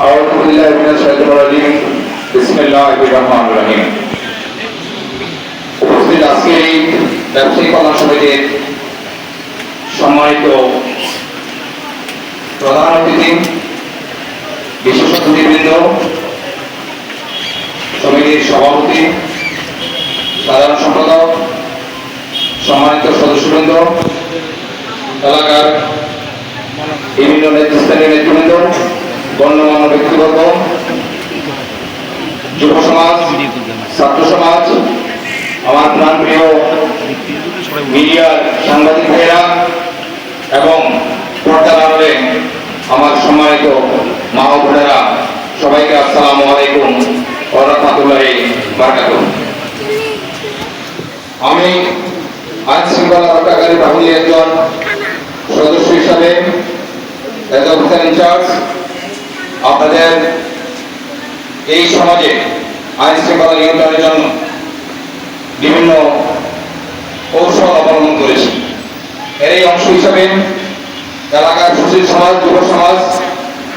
أعوذ بالله من الشيطان الرجيم بسم الله الرحمن الرحيم উপস্থিত আজকের এই ব্যবসায়িক কল্যাণ সমিতির সম্মানিত প্রধান অতিথি বিশেষ অতিথিবৃন্দ সমিতির সভাপতি সাধারণ সম্পাদক সম্মানিত সদস্যবৃন্দ এলাকার বিভিন্ন নেতৃস্থানীয় নেতৃবৃন্দ গণ্যমান্য ব্যক্তিগত যুব সমাজ, ছাত্র সমাজ, আমার প্রাণপ্রিয় মিডিয়ার সাংবাদিক ভাইয়েরা এবং পর্দার আড়ালে আমার সম্মানিত মা বোনেরা, সবাইকে আসসালামু আলাইকুম ওয়া রাহমাতুল্লাহি আমি আইন শৃঙ্খলা রক্ষাকারী বাহিনীর একজন সদস্য হিসাবে এজ অফিসার ইনচার্জ আপনাদের এই সমাজে আইন শৃঙ্খলা নিয়ন্ত্রণের জন্য বিভিন্ন কৌশল অবলম্বন করেছি। এর এই অংশ হিসাবে এলাকার সুশীল সমাজ, যুব সমাজ,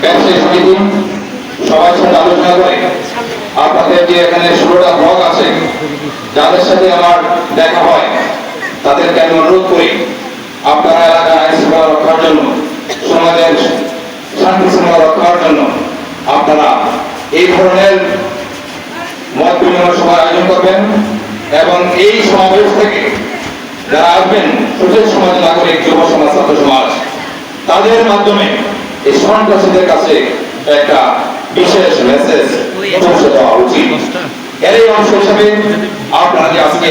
ব্যবসায়ী সমিতি, সবার সাথে আলোচনা করে আপনাদের যে এখানে ষোলোটা ব্লক আছে, যাদের সাথে আমার দেখা হয়, তাদেরকে আমি অনুরোধ করি, আপনারা এলাকার আইন শৃঙ্খলা রক্ষার জন্য সমাজের শান্তি শৃঙ্খলা রক্ষার জন্য আপনারা এই ধরনের মত বিনিময় সভার আয়োজন করবেন এবং এই সমাবেশ থেকে যারা আসবেন, সুশীল সমাজ নাগরিক, যুব সমাজ, ছাত্র সমাজ, তাদের মাধ্যমে এই সন্ত্রাসীদের কাছে একটা বিশেষ মেসেজ পৌঁছে দেওয়া উচিত। এর এই অংশ হিসেবে আপনারা যে আজকে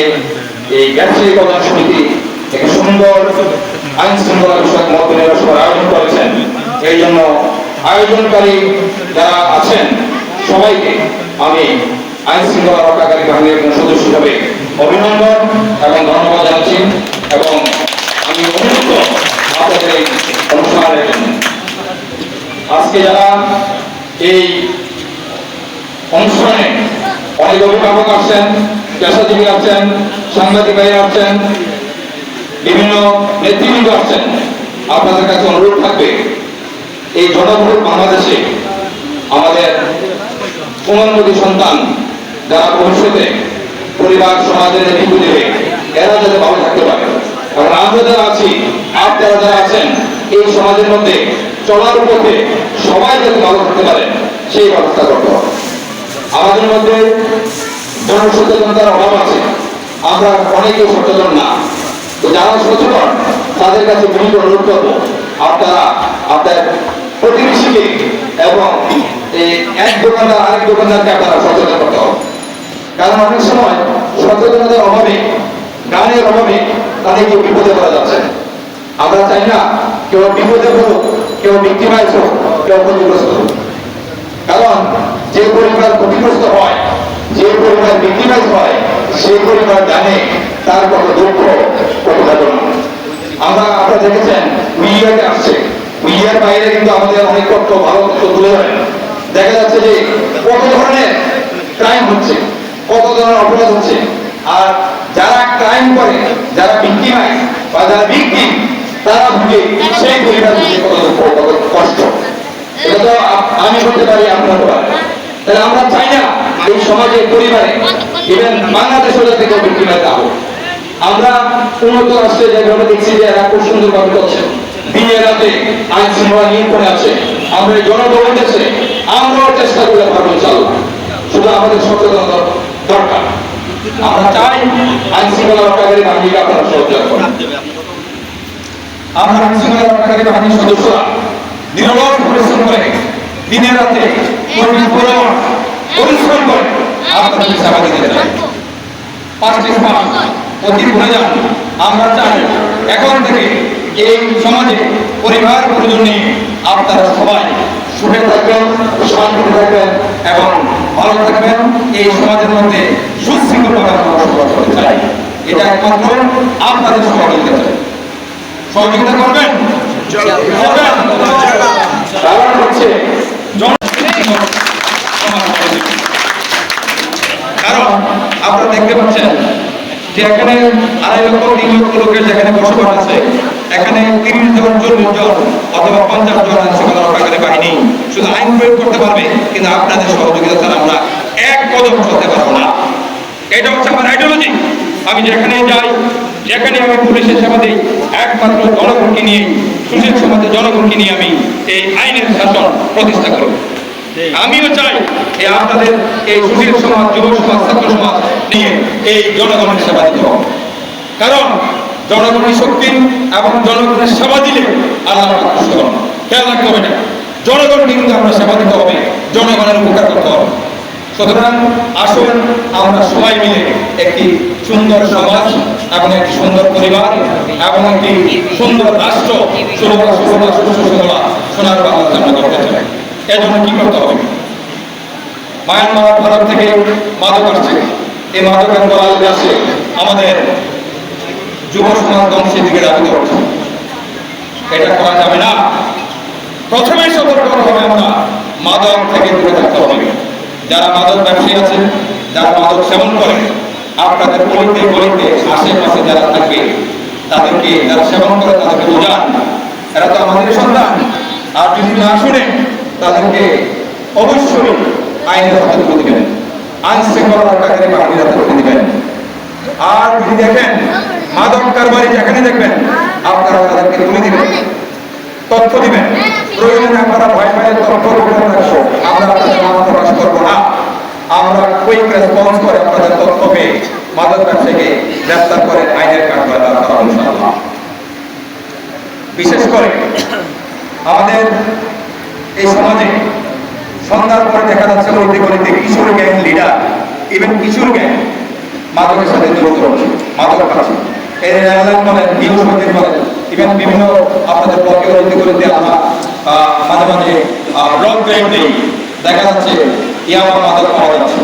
এই ব্যবসায়ী কল্যাণ সমিতি একটি সুন্দর আইন শৃঙ্খলা বিষয়ক মত বিনিময় সভার আয়োজন করেছেন এই জন্য আয়োজনকারী যারা আছেন সবাইকে আমি আইন শৃঙ্খলা রক্ষাকারী বাহিনীর একজন সদস্য হিসাবে অভিনন্দন এবং ধন্যবাদ জানাচ্ছি এবং আমি অনুরোধ আপনাদের এই অনুষ্ঠানের জন্য। আজকে যারা এই অনুষ্ঠানে অনেক অভিভাবক আসছেন, পেশাজীবী আছেন সাংবাদিক আছেন বিভিন্ন নেতৃবৃন্দ আসছেন, আপনাদের কাছে অনুরোধ থাকবে এই জনবহুল বাংলাদেশে আমাদের উন্নতি সন্তান যারা ভবিষ্যতে পরিবার, সমাজের নেতৃত্ব দেবে, এরা যাতে ভালো থাকতে পারে। কারণ আমরা যারা আছি আপনারা যারা আছেন, এই সমাজের মধ্যে চলার পথে সবাই যাতে ভালো থাকতে পারে, সেই ব্যবস্থা করতে হবে। আমাদের মধ্যে জনসচেতনতার অভাব আছে। আমরা অনেকে সচেতন না। তো যারা সচেতন, তাদের কাছে বিনীত অনুরোধ করব, আপনারা আপনার প্রতিবেশীকে এবং এক দোকানদার আরেক দোকানদারকে আপনারা সচেতন করতে হবে। কারণ অনেক সময় সচেতনতার অভাবে, গানের অভাবে তাদেরকে বিপদে পড়া যাচ্ছে। আমরা চাই না কেউ বিপদে পড়ুক, কেউ ভিক্টিমাইজ হোক, কেউ ক্ষতিগ্রস্ত হোক। কারণ যে পরিবার ক্ষতিগ্রস্ত হয়, যে পরিবার ভিক্টিমাইজ হয় সেই পরিবার জানে তার কত দুঃখ, কত আমরা, আপনারা দেখেছেন, মিডিয়াতে আসছে। মিডিয়ার বাইরে কিন্তু আমাদের অনেক তথ্য, ভালো তথ্য তুলে ধরেন দেখা যাচ্ছে যে কত ধরনের ক্রাইম হচ্ছে, কত ধরনের অপরাধ হচ্ছে। আর যারা ক্রাইম করে, যারা ভিক্টিমাইজ বা যারা ভিক্টিম তারা ভুগে সেই পরিবার ভুগে কত কষ্ট। এটা তো আমি করতে পারি আপনার তাহলে আমরা চাই না এই সমাজে, পরিবারে ইভেন বাংলাদেশেও যাতে কেউ ভিক্টিমাইজ না হোক আমরা উন্নত রাষ্ট্রে যেভাবে দেখছি যে এরা খুব সুন্দরভাবে করছে। দিনে রাতে আইন শৃঙ্খলা নিয়ন্ত্রণে আছে। আমরা এই জনবহুল দেশে আমরাও চেষ্টা করলে পারব ইনশাআল্লাহ। শুধু আমাদের সচেতনতা দরকার। আমরা চাই আইন শৃঙ্খলা রক্ষাকারী বাহিনীকে আপনারা সহযোগিতা করেন। আমরা আইন শৃঙ্খলা রক্ষাকারী বাহিনীর সদস্যরা নিরলস পরিশ্রম করে দিনে রাতে পরিশ্রম করে আপনাদের সেবা দিতে চাই। পাঁচটি সমাজ অতি ভুলে যান আমরা চাই এখন থেকে এই সমাজে, পরিবার পরিজন নিয়ে আপনারা সবাই সুখে থাকবেন, শান্তিতে থাকবেন এবং ভালো থাকবেন। এই সমাজের মধ্যে সুশৃঙ্খলভাবে বসবাস করতে চাই। এটা একমাত্র আপনাদের সহযোগিতা সহযোগিতা করবেন? হচ্ছে কারণ আপনারা দেখতে পাচ্ছেন যে এখানে আড়াই লক্ষ, তিন লক্ষ লোকের যেখানে বসবাস আছে এখানে তিরিশ জন, চল্লিশ জন অথবা পঞ্চাশ জন আইন শৃঙ্খলা রক্ষাকারী বাহিনী শুধু আইন প্রয়োগ করতে পারবে, কিন্তু আপনাদের সহযোগিতা ছাড়া আমরা এক কদম চলতে পারব না। এটা হচ্ছে আমার আইডিওলজি আমি যেখানে যাই যেখানে আমি পুলিশের সেবা দিই, একমাত্র জনগণকে নিয়ে সুশীল সমাজের জনগণকে নিয়ে আমি এই আইনের শাসন প্রতিষ্ঠা করব। আমিও চাই এই আপনাদের এই সুশীল সমাজ, যুব সমাজ, ছাত্র সমাজ নিয়ে এই জনগণের সেবা দিতে হবে। কারণ জনগণের শক্তি এবং জনগণের সেবা দিলে আল্লাহ খুশি খেয়াল রাখতে হবে না। জনগণকে কিন্তু আমরা সেবা দিতে হবে। জনগণের উপকার করতে হবে। সুতরাং আসুন আমরা সবাই মিলে একটি সুন্দর সমাজ এবং একটি সুন্দর পরিবার এবং একটি সুন্দর রাষ্ট্র সুরবা সুরবা সুশোভা সোনার বাংলা আমরা করতে চাই। এজন্য কি করতে হবে? মায়ানমার, ভারত থেকে মাদক আসছে। এই মাদকের দলাল আসে, আমাদের যুব সমাজ ধ্বংসের দিকে দাবি এটা করা যাবে না। প্রথমে সতর্ক হবে আমরা মাদক থেকে দূরে থাকতে হবে। যারা মাদক ব্যবসায়ী আছে, যারা মাদক সেবন করে, আপনাদের গলিতে গলিতে আশেপাশে যারা থাকবে, তাদেরকে যারা সেবন করে, তাদেরকে বোঝান। এরা তো আমাদের সন্তান। আর যদি না শুনে, তাদেরকে অবশ্যই আইনের হাতে তুলে দিবেন। আইন শৃঙ্খলা রক্ষাকারী বাহিনীর হাতে তুলে দিবেন। আর যদি দেখেন মাদক কারবারি যেখানে দেখবেন, আপনারা তাদেরকে তুলে দিবেন, তথ্য দিবেন। প্রয়োজনে আপনারা ভয় পাইলে তথ্য রাখব আমরা আপনাদের নাম প্রকাশ করব না। আমরা কুইক রেসপন্স করে আপনাদের তথ্য পেয়ে মাদক ব্যবসায়ীকে গ্রেফতার করে আইনের করাবো, ইনশাআল্লাহ। বিশেষ করে আমাদের এই সমাজে সন্ধ্যার পরে দেখা যাচ্ছে গলিতে গলিতে কিশোর গ্যাং লিডার ইভেন কিশোর গ্যাং মাদকের সাথে জড়িত মাদক খাচ্ছে এর ইভেন বিভিন্ন আপনাদের ব্লকে গলিতে গলিতে আমরা মাঝে মাঝে ব্লক গ্রেড নেই। দেখা যাচ্ছে ইয়াবা মাদক পাওয়া যাচ্ছে।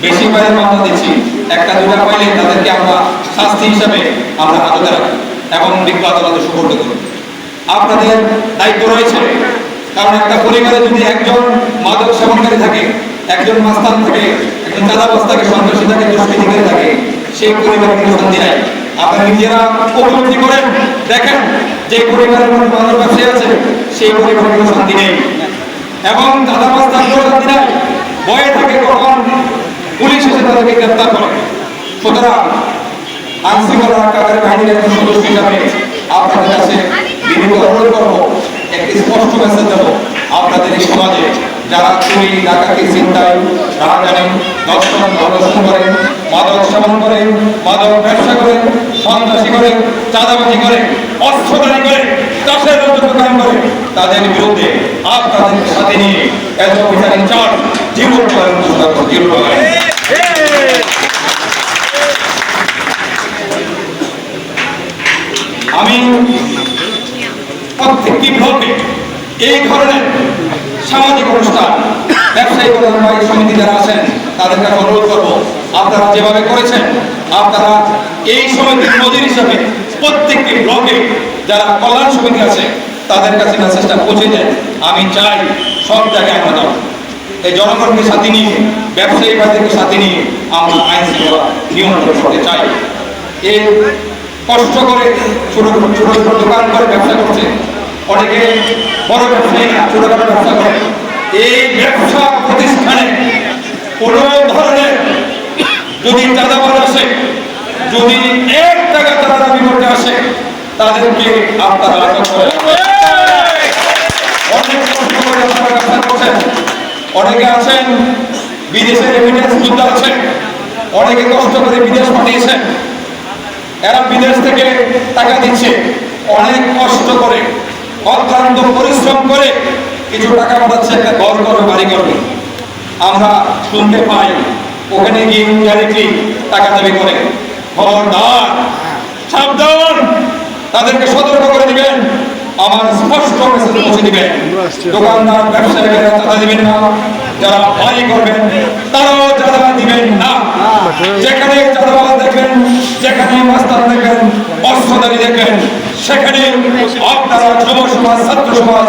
বেশি করে মামলা দিচ্ছি একটা, দুটা পাইলে তাদেরকে আমরা শাস্তি হিসাবে আমরা হাতে রাখি। এবং বিজ্ঞ আদালতে সুপর্দ করি। আপনাদের দায়িত্ব রয়েছে। কারণ একটা পরিবারে যদি একজন মাদক সেবনকারী থাকে, একজন মাস্তান থাকে, একজন চাঁদাবাজ থাকে, সন্ত্রাসী থাকে, দুষ্কৃতিকারী থাকে, সেই পরিবারে কিন্তু শান্তি নাই। আপনারা নিজেরা উপলব্ধি দেখেন যে পরিবারের মধ্যে ব্যবসায়ী আছে, সেই পরিবারে কিন্তু শান্তি নেই। এবং থাকলেও শান্তি নাই, ভয়ে থাকে কখন পুলিশ এসে তাদেরকে গ্রেপ্তার করে। সুতরাং আইনশৃঙ্খলা রক্ষাকারী বাহিনীর একজন সদস্য হিসাবে আপনাদের কাছে বিনীত অনুরোধ করব, একটি স্পষ্ট মেসেজ দেবো আপনাদের এই সমাজে। যারা চুরি ডাকাতি চিন্তায় রাহাজানি দর্শন ধর্ষণ করে মাদক সেবন করে মাদক ব্যবসা করে সন্ত্রাসী করে চাঁদাবাজি করে অস্ত্রধারী করে চাষের রোজগার করে তাদের বিরুদ্ধে আপনাদের সাথে নিয়ে এত বিচারিক চার্জ জিরো টলারেন্স ঘোষণা করো, আমি প্রত্যেকটি ব্লকে এই ধরনের সামাজিক অনুষ্ঠান। ব্যবসায়ী কল্যাণবাহী সমিতি যারা আছেন, তাদেরকে অনুরোধ করব, আপনারা যেভাবে করেছেন, আপনারা এই সমিতির নজির হিসাবে প্রত্যেকটি ব্লকে যারা কল্যাণ সমিতি আছে, তাদের কাছে মেসেজটা পৌঁছে দেন। আমি চাই সব জায়গায় আমরা যাব এই জনগণকে সাথে নিয়ে, ব্যবসায়ী ভাইদেরকে সাথে নিয়ে আমরা আইন শৃঙ্খলা নিয়ন্ত্রণ করতে চাই। এই কষ্ট করে ছোট ছোট ছোট দোকান করে ব্যবসা করছে অনেকে বড় ব্যবসায়ী করে। এই ব্যবসা প্রতিষ্ঠানে কোনো ধরনের যদি চাঁদাবাজ আসে, যদি এক টাকা তারা দাবি করতে আসে, তাদেরকে আপনারা আটক করে অনেক আছেন বিদেশে রেমিটেন্স যুদ্ধ আছে অনেকে কষ্ট করে বিদেশ পাঠিয়েছেন। এরা বিদেশ থেকে টাকা দিচ্ছে। অনেক কষ্ট করে। অক্লান্ত পরিশ্রম করে কিছু টাকা পাচ্ছে একটা ঘর করবে বাড়ি করবে। আমরা শুনতে পাই ওখানে গিয়ে ইনডাইরেক্টলি টাকা দাবি করে। খবরদার সাবধান তাদেরকে সতর্ক করে দিবেন। আমার স্পষ্ট মেসেজ পৌঁছে দিবেন। দোকানদার ব্যবসায়ীরা টাকা দিবেন না। যারা বাড়ি করবেন তারাও চাঁদা দিবেন না। যেখানে চাঁদাবাজ দেখবেন যেখানে মাস্টার দেখবেন অস্ত্রধারী দেখবেন সেখানে আপনারা যুব সমাজ ছাত্র সমাজ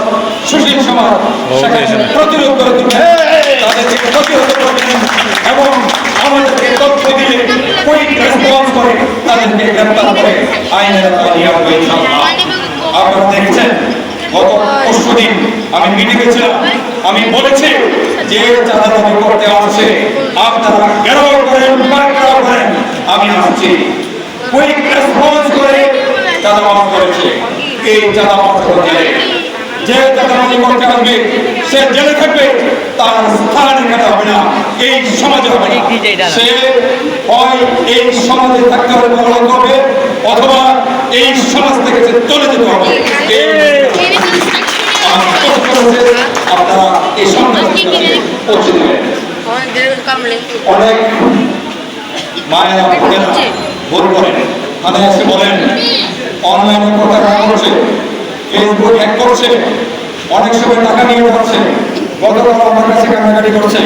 সুশীল সমাজ সেখানে প্রতিরোধ করে তুলবেন। তাদেরকে প্রতিরোধ করবেন এবং আমাদেরকে তথ্য দিয়ে কুইক রেসপন্স করে তাদেরকে গ্রেপ্তার করে আইনের। আপনারা দেখছেন গত পরশু দিন আমি মিটিংয়ে ছিলাম। আমি বলেছি যে যারা দাবি করতে আসছে আপনারা ঘেরাও করেন পাকড়াও করেন আমি আসছি। কুইক রেসপন্স করে চাঁদা মাফ করেছে। এই চাঁদা মাফ করে দিলে। যে চাঁদাবাজি করতে আসবে, সে জেলে থাকবে, তার স্থান এখানে হবে না, এই সমাজে হবে না। সে হয় এই সমাজে থাকতে হবে অথবা এই সমাজ থেকে সে চলে যেতে হবে। অনেক মায়েরা ভুল করেন। মানে এসে বলেন, অনলাইনে টাকা করছে ফেসবুক হ্যাক করছে, অনেক সময় টাকা নিয়ে যাচ্ছে। গতকাল আমার কাছে কান্নাকাটি করছে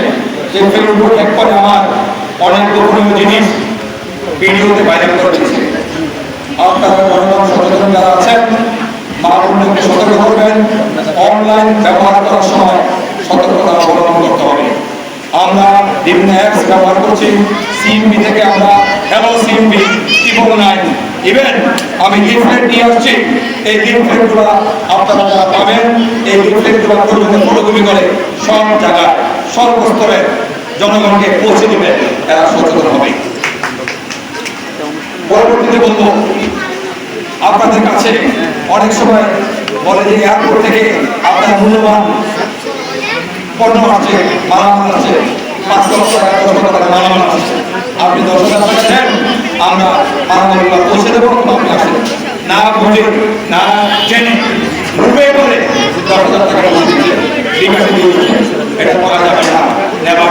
যে ফেসবুক হ্যাক করে আমার অনেক গোপনীয় জিনিস ভিডিওতে ভাইরাল করে দিচ্ছে আপনারা জনগণ সচেতন যারা আছেন মা সতর্ক করবেন। অনলাইন ব্যবহার করার সময় সতর্কতা অবলম্বন করতে হবে। আমরা বিভিন্ন অ্যাপস ব্যবহার করছি। সিএমবি থেকে আমরা hello CMB triple nine even আমি লিফলেট নিয়ে আসছি। এই লিফলেটগুলো আপনারা যারা পাবেন, এই লিফলেটগুলো পর্যন্ত ফটোকপি করে সব জায়গায়, সর্বস্তরে জনগণকে পৌঁছে দেবেন এরা সচেতন হবে। পরবর্তীতে বলব, আপনাদের কাছে অনেক সময় বলে যে, এয়ারপোর্ট থেকে আপনার মূল্যবান পণ্য আছে, মালামাল আছে, পাঁচ লক্ষ টাকা, দশ টাকা মালামাল আছে। আপনি দশ হাজার টাকা দেন, আমরা মালামালগুলো পৌঁছে দেবো, আপনি আসেন। না বুঝে না জেনে, রুপে করে দশ হাজার টাকা দিয়ে দিচ্ছে এটা করা যাবে না, নেবার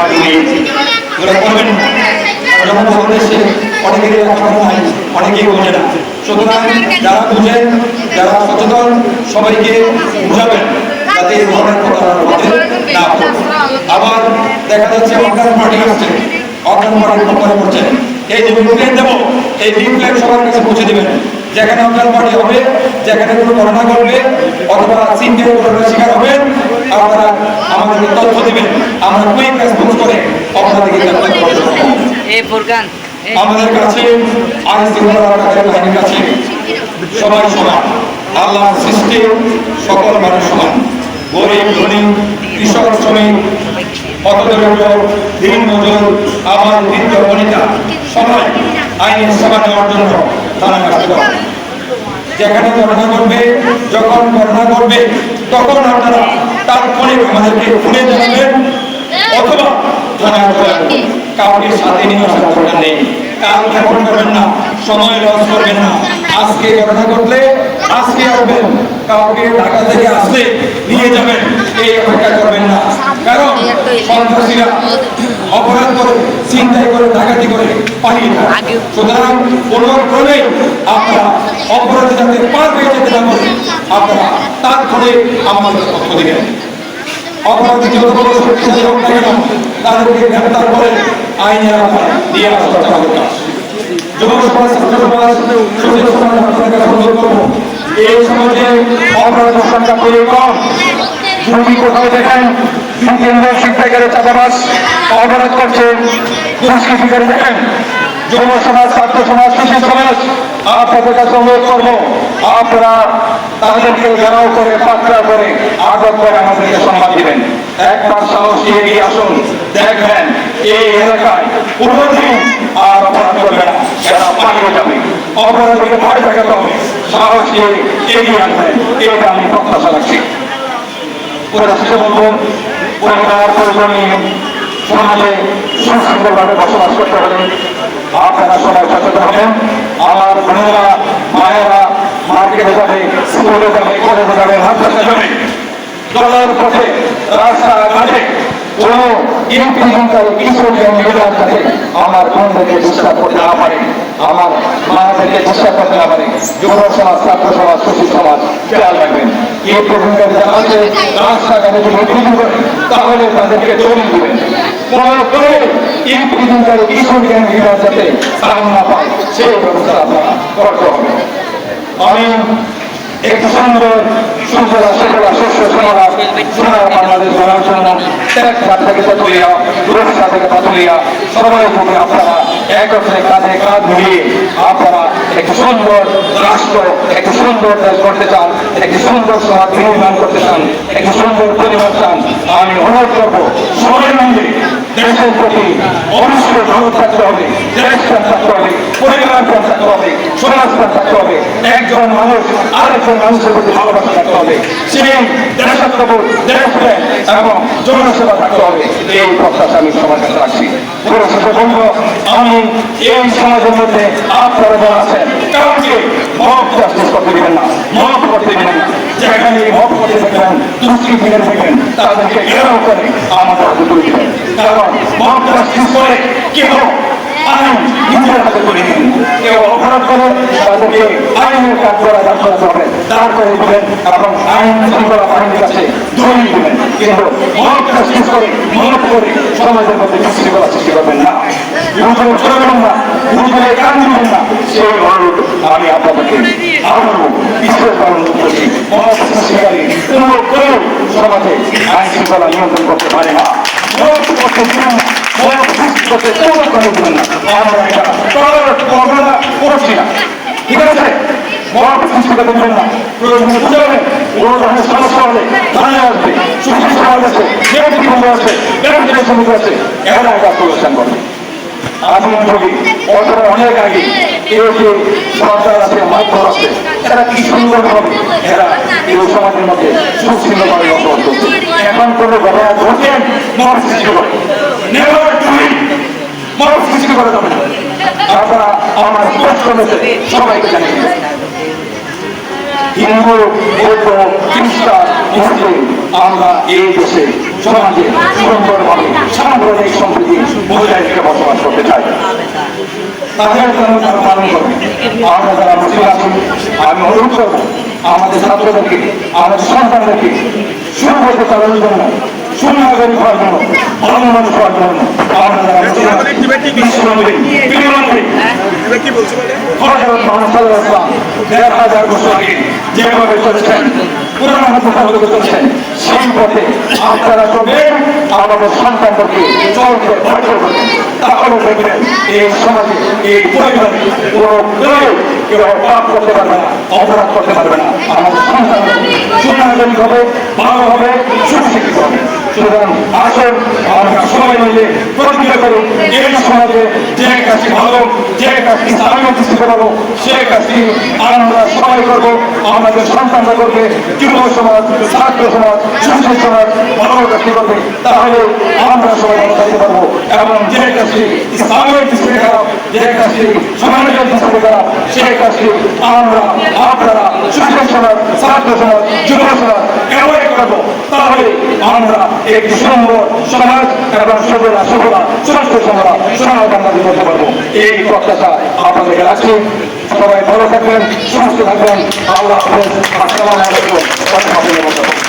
ওরা করবেন না। যখন বাংলাদেশে অনেকেরই অনেকেই বোঝে না। সুতরাং যারা বুঝেন যারা সচেতন, সবাইকে বুঝাবেন যাতে এই ধরনের প্রতারণার মধ্যে না। আবার দেখা যাচ্ছে অজ্ঞান পার্টি আসছে। অজ্ঞান পার্টির নম্বরে পড়ছে এই যে লিফলেট দেবো, এই লিফলেট সবার কাছে পৌঁছে দেবেন। যেখানে অজ্ঞান পার্টি হবে, যেখানে কোনো ঘটনা ঘটবে, অথবা সিঙ্গেল ঘটনার শিকার হবে, আপনারা আমাদেরকে তথ্য দিবেন। আমরা কুইক রেসপন্স করে আপনাদেরকে গ্রেফতার করে দেবো। এ, ফুরকান। আমাদের কাছে কাছে সবাই সমান। আল্লাহর সৃষ্টি, সকল মানুষ সমান। গরিব, ধনী, কৃষক, শ্রমিক সবাই নেওয়ার জন্য তারা যেখানে ঘটবে যখন ঘটবে তখন আপনারা আমাদেরকে ফোনে জানাবেন, অথবা কাউকে সাথে নিয়ে আসার দরকার নেই কাল করবেন না, সময় লস করবেন না। আজকে ঘটনা ঘটলে আজকে আসবেন। কাউকে ঢাকা থেকে আসলে নিয়ে যাবেন, এই অপেক্ষা করবেন না। কারণ সন্ত্রাসীরা অপরাধ করে চিন্তাই করে, ডাকাতি করে পালিয়ে যায়। সুতরাং কোনো ক্রমে আপনারা অপরাধী যাতে পার পেয়ে যেতে না পারে আপনারা তাৎক্ষণিক আমাদের তথ্য দিবেন অপরাধী যত বড় শক্তিশালী হোক না। তাদেরকে গ্রেপ্তার করে আইনের আওতায় অনুরোধ করব, এই কোথাও দেখেন? করছে। দেখেন? সমাজ, ছাত্র সমাজ করব, আপনারা তাদেরকে ঘেরাও করে, পাত্রা করে আটক করে আমাদেরকে সম্মান দিবেন। একবার সাহস এগিয়ে আসুন। দেখবেন এই এলাকায় কোনোদিন আর অপরাধ করবে না। এরা পালিয়ে যাবে, অপরাধীকে ভয় দেখাতে হবে। সাহস এগিয়ে আসবেন এটা আমি প্রত্যাশা রাখছি। পুরো শেষে বলব পরিবার পরিজন নিয়ে সমাজে সুশৃঙ্খলভাবে বসবাস করতে হলে আপনারা সবাই সচেতন হবেন। আমার বোনেরা, মায়েরা মার্কেটে যাবে স্কুলে যাবে, কলেজে যাবে হাসপাতালে যাবে। চলার পথে রাস্তা ঘাটে কোনো ইনক্রিমেন্টাল কিশোরীয় মেয়েরার কাছে আমার বোনদেরকে ডিস্টার্ব করতে না পারে, আমার মায়েদেরকে ডিস্টার্ব করতে না পারে। যুব সমাজ রাস্তাঘাটে তাহলে তাদেরকে একটু সুন্দর সুন্দর সুন্দর শস্য সোনারা সোনার বাংলাদেশ গড়ার জন্য তেরসা থেকে তেতুলিয়া রূপসা থেকে পাতুলিয়া। সবাই উপরে আপনারা। একত্রে কাঁধে কাঁধ মিলিয়ে আপনারা একটি সুন্দর রাষ্ট্র, একটি সুন্দর দেশ করতে চান, একটি সুন্দর সমাজ নির্মাণ করতে চান, একটি সুন্দর পরিবার চান। আমি অনুরোধ করব, সবাই মিলে দেশের প্রতি অবশ্যই ভালো থাকতে হবে দেশ থাকতে হবে পরিবার প্রেম থাকতে হবে সমাজ থাকতে হবে একজন মানুষ আরেকজন মানুষের প্রতি ভালোবাসা থাকতে হবে সেই দেশাত্মবোধ দেশ এবং জনসেবা থাকতে হবে এই প্রত্যাশা আমি সবার কাছে রাখছি পরিশেষে বলব আমি এই সমাজের মধ্যে আপনারা যারা আছেন কাউকে মত করতে দিবেন না মত করতে দিবেন না যেখানে মত করতে ফিরে দেখবেন তাদেরকে ঘেরাও করে আমাদের কারণ জাস্টিস করে কেউ নিজের হাতে করে দিবেন কেউ অপরাধ করে তাদেরকে আইনের কাজ করা দাঁড় করাতে হবে করে দিবেন এবং আইন শৃঙ্খলা বাহিনীর কাছে করে করে অনুরোধ আমি আপনাদেরকে আইন শৃঙ্খলা নিয়ন্ত্রণ করতে পারে না। মত দিবেন না মত সৃষ্টি করতে কোনো করে দিবেন না আমরা এটা করার কল্পনা করছি না ঠিক আছে অথবা অনেক আগে এরা কি সুন্দর হবে এরা এই সমাজের মধ্যে সুশীলভাবে বসবাস করছে এখন কোনো ঘটনা মত সৃষ্টি করে নেভার ডুইং মত সৃষ্টি আমার স্পষ্ট সবাইকে জানিয়ে। হিন্দু বৌদ্ধ আমরা এই দেশে সমাজে সুন্দরভাবে সাম্প্রদায়িক সম্প্রীতি বজায় রেখে করতে চাই। তাদের কারণ তারা আমরা যারা মুসলিম আছি, আমি অনুরোধ করব, আমাদের ছাত্রদেরকে, আমাদের সন্তানদেরকে সুন্দরকে চালানোর জন্য সুনাগরিক হওয়ার জন্য মানুষ হওয়ার জন্য দেড় হাজার বছর আগে যেভাবে চলছেন পুরানো হাতে চলছেন। সেই আপনারা চলবেন আমাদের সন্তানদেরকে চলতে তাহলে দেখবেন এই সমাজে, এই পরিবারে কোনো করতে না করতে পারবে না। হবে, ভালো হবে হবে। করুন সমাজে যে ভালো, যে সে করব। আমাদের সন্তানরা করবে, যুব সমাজ, ছাত্র সমাজ শিশু সমাজ ভালো কাজটি করবে। তাহলে আমরা সবাই ভালো থাকতে পারব। এবং যে কাজটি স্থানীয় দৃষ্টিতে খারাপ, যে কাজটি সমাজের দৃষ্টিতে খারাপ, সে কাজটি আমরা, আপনারা শিশু সমাজ ছাত্র সমাজ, যুব সমাজ এভাবে করব। তাহলে আমরা একটি সুন্দর সমাজ এবং সবলা সবলা সুস্থ সবলা সমাজ আমরা করতে পারব। এই প্রত্যাশা আপনাদেরকে রাখছি। সবাই ভালো থাকবেন, সুস্থ থাকবেন। আল্লাহ হাফেজ। আসসালামু আলাইকুম।